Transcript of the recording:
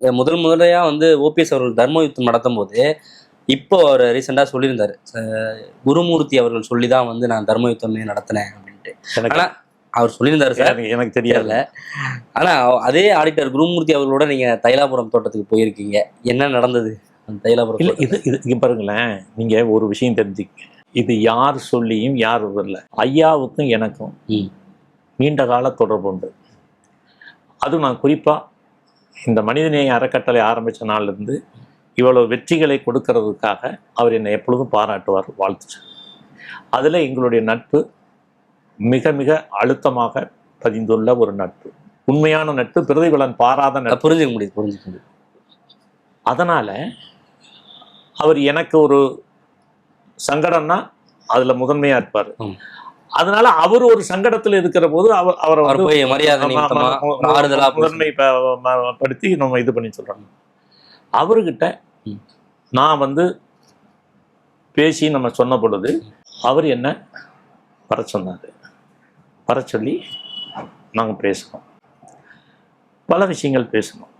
முதல் முதலையா வந்து ஓபிஎஸ் அவர்கள் தர்ம யுத்தம் நடத்தும் போது இப்போ அவர் ரீசெண்டா சொல்லியிருந்தாரு. குருமூர்த்தி அவர்கள் சொல்லி தான் வந்து நான் தர்ம யுத்தமே நடத்தினேன் அப்படின்ட்டு. அவர் சொல்லியிருந்தாரு சார். எனக்கு- தெரியல. ஆனா அதே ஆடிட்டர் குருமூர்த்தி அவர்களோட நீங்க தைலாபுரம் தோட்டத்துக்கு போயிருக்கீங்க. என்ன நடந்தது அந்த தைலாபுரம் இல்ல? இது இது இங்க பாருங்களேன். நீங்க ஒரு விஷயம் தெரிஞ்சுக்க இது யார் சொல்லியும் யார் வரல. ஐயாவுக்கும் எனக்கும். நீண்ட கால தொடர்பு உண்டு. அதுவும் நான் குறிப்பா இந்த மனிதநேய அறக்கட்டளை ஆரம்பிச்ச நாள்ல இருந்து இவ்வளவு வெற்றிகளை கொடுக்கறதுக்காக அவர் என்னை எப்பொழுதும் பாராட்டுவார் வாழ்த்து அதுல எங்களுடைய நட்பு மிக மிக அழுத்தமாக பதிந்துள்ள ஒரு நட்பு. உண்மையான நட்பு பிரதிபலன் பாராத நட்பு. புரிஞ்சுக்க முடியுது புரிஞ்சுக்க அதனால அவர் எனக்கு ஒரு சங்கடம்னா அதுல முதன்மையா இருப்பாரு. அதனால அவர் ஒரு சங்கடத்துல இருக்கிற போது அவர் அவரை போய் மரியாதை. முதன்மை படுத்தி நம்ம இது பண்ணி சொல்றோம் அவர்கிட்ட. நான் வந்து பேசி நம்ம சொன்ன பொழுது அவர் என்ன வர சொன்னாரு வர சொல்லி நாங்க பேசணும் பல விஷயங்கள் பேசணும்